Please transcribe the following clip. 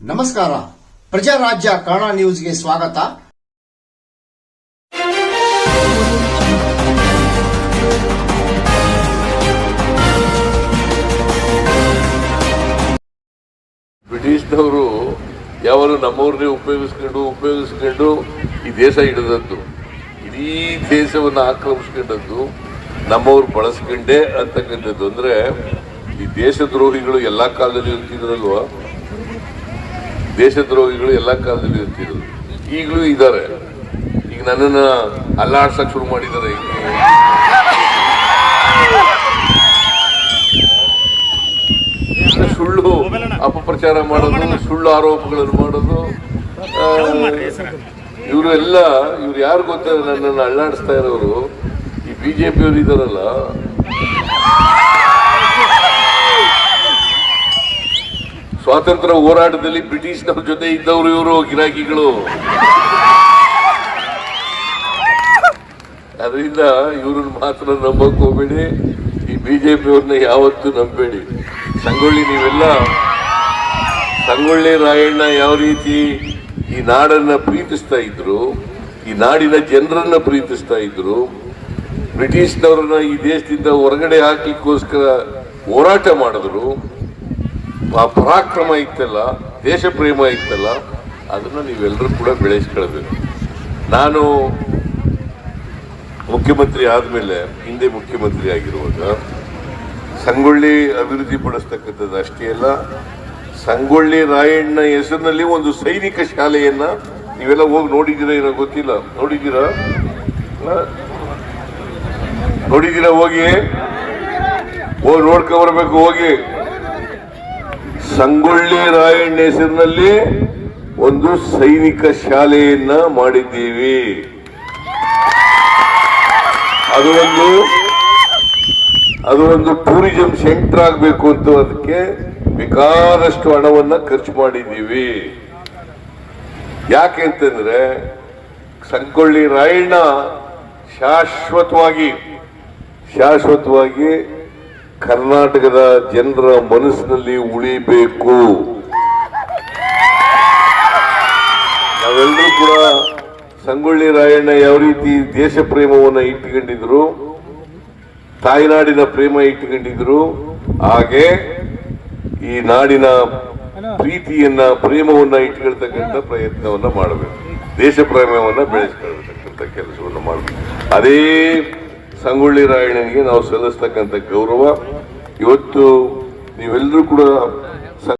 ನಮಸ್ಕಾರ. ಪ್ರಜಾರಾಜ್ಯ ಕನ್ನಡ ನ್ಯೂಸ್ಗೆ ಸ್ವಾಗತ. ಬ್ರಿಟಿಷ್ನವರು ಯಾವಾಗಲೂ ನಮ್ಮವ್ರನ್ನೇ ಉಪಯೋಗಿಸ್ಕೊಂಡು ಉಪಯೋಗಿಸ್ಕೊಂಡು ಈ ದೇಶ ಹಿಡಿದದ್ದು. ಇಡೀ ದೇಶವನ್ನು ಆಕ್ರಮಿಸ್ಕೊಂಡದ್ದು, ನಮ್ಮವ್ರು ಬಳಸ್ಕೊಂಡೇ ಅಂತಕ್ಕಂಥದ್ದು ಅಂದರೆ ಈ ದೇಶದ್ರೋಹಿಗಳು ಎಲ್ಲಾ ಕಾಲದಲ್ಲಿ ಇರ್ತಿದ್ರಲ್ವ? ದೇಶದ್ರೋಹಿಗಳು ಎಲ್ಲ ಕಾಲದಲ್ಲಿ ಇರ್ತಿದ್ರು ಈಗಲೂ ಇದ್ದಾರೆ ಈಗ ನನ್ನನ್ನು ಅಲ್ಲಾಡ್ಸಕ್ಕೆ ಶುರು ಮಾಡಿದ್ದಾರೆ. ಈಗ ಸುಳ್ಳು ಅಪಪ್ರಚಾರ ಮಾಡೋದು ಸುಳ್ಳು ಆರೋಪಗಳನ್ನು ಮಾಡೋದು ಇವರು ಎಲ್ಲ ಇವ್ರು ಯಾರು ಗೊತ್ತಾರೆ ನನ್ನನ್ನು ಅಳ್ಳಾಡಿಸ್ತಾ ಇರೋರು? ಈ ಬಿಜೆಪಿ ಅವರು ಇದಾರಲ್ಲ. ಸ್ವಾತಂತ್ರ್ಯ ಹೋರಾಟದಲ್ಲಿ ಬ್ರಿಟಿಷ್ನವ್ರ ಜೊತೆ ಇದ್ದವರು ಇವರು, ಗಿರಾಕಿಗಳು. ಅದರಿಂದ ಇವ್ರನ್ನ ಮಾತ್ರ ನಂಬಕ್ ಹೋಗ್ಬೇಡಿ. ಈ ಬಿಜೆಪಿ ಅವ್ರನ್ನ ಯಾವತ್ತೂ ನಂಬೇಡಿ ಸಂಗೊಳ್ಳಿ ನೀವೆಲ್ಲ, ಸಂಗೊಳ್ಳಿ ರಾಯಣ್ಣ ಯಾವ ರೀತಿ ಈ ನಾಡನ್ನ ಪ್ರೀತಿಸ್ತಾ ಇದ್ರು, ಈ ನಾಡಿನ ಜನರನ್ನ ಪ್ರೀತಿಸ್ತಾ ಇದ್ರು, ಬ್ರಿಟಿಷ್ನವ್ರನ್ನ ಈ ದೇಶದಿಂದ ಹೊರಗಡೆ ಹಾಕ್ಲಿಕ್ಕೋಸ್ಕರ ಹೋರಾಟ ಮಾಡಿದ್ರು ಆ ಪರಾಕ್ರಮ ಇತ್ತಲ್ಲ ದೇಶ ಪ್ರೇಮ ಇತ್ತಲ್ಲ, ಅದನ್ನು ನೀವೆಲ್ಲರೂ ಕೂಡ ಬೆಳೆಸ್ಕೊಳ್ಬೇಕು. ನಾನು ಮುಖ್ಯಮಂತ್ರಿ ಆದಮೇಲೆ, ಹಿಂದೆ ಮುಖ್ಯಮಂತ್ರಿ ಆಗಿರುವಾಗ, ಸಂಗೊಳ್ಳಿ ಅಭಿವೃದ್ಧಿ ಪಡಿಸ್ತಕ್ಕಂಥದ್ದು ಅಷ್ಟೇ ಅಲ್ಲ, ಸಂಗೊಳ್ಳಿ ರಾಯಣ್ಣ ಹೆಸರಿನಲ್ಲಿ ಒಂದು ಸೈನಿಕ ಶಾಲೆಯನ್ನ ನೀವೆಲ್ಲ ಹೋಗಿ ನೋಡಿದ್ದೀರಾ ಏನೋ ಗೊತ್ತಿಲ್ಲ. ನೋಡಿದ್ದೀರಾ? ನೋಡಿದ್ದೀರಾ ಹೋಗಿ? ಹೋಗಿ ನೋಡ್ಕೊಂಡ್ಬರ್ಬೇಕು ಬರ್ಬೇಕು, ಹೋಗಿ. ಸಂಗೊಳ್ಳಿ ರಾಯಣ್ಣ ಹೆಸರಿನಲ್ಲಿ ಒಂದು ಸೈನಿಕ ಶಾಲೆಯನ್ನ ಮಾಡಿದ್ದೀವಿ. ಅದು ಒಂದು ಅದು ಒಂದು ಟೂರಿಸಂ ಸೆಂಟರ್ ಆಗಬೇಕು ಅಂತ ಅದಕ್ಕೆ ಬೇಕಾದಷ್ಟು ಹಣವನ್ನು ಖರ್ಚು ಮಾಡಿದ್ದೀವಿ. ಯಾಕೆ ಅಂತಂದ್ರೆ ಸಂಗೊಳ್ಳಿ ರಾಯಣ್ಣ ಶಾಶ್ವತವಾಗಿ ಶಾಶ್ವತವಾಗಿ ಕರ್ನಾಟಕದ ಜನರ ಮನಸ್ಸಿನಲ್ಲಿ ಉಳಿಬೇಕು. ನಾವೆಲ್ಲರೂ ಕೂಡ ಸಂಗೊಳ್ಳಿ ರಾಯಣ್ಣ ಯಾವ ರೀತಿ ದೇಶ ಪ್ರೇಮವನ್ನು ಇಟ್ಟುಕೊಂಡಿದ್ರು, ತಾಯ್ನಾಡಿನ ಪ್ರೇಮ ಇಟ್ಟುಕೊಂಡಿದ್ರು, ಹಾಗೆ ಈ ನಾಡಿನ ಪ್ರೀತಿಯನ್ನ, ಪ್ರೇಮವನ್ನ ಇಟ್ಕೊಳ್ತಕ್ಕಂಥ ಪ್ರಯತ್ನವನ್ನ ಮಾಡಬೇಕು. ದೇಶ ಪ್ರೇಮವನ್ನ ಬೆಳೆಸ್ಕೊಳ್ತಕ್ಕಂಥ ಕೆಲಸವನ್ನು ಮಾಡಬೇಕು. ಅದೇ ಸಂಗೊಳ್ಳಿ ರಾಯಣ್ಣನಿಗೆ ನಾವು ಸಲ್ಲಿಸ್ತಕ್ಕಂಥ ಗೌರವ. ಇವತ್ತು ನೀವೆಲ್ಲರೂ ಕೂಡ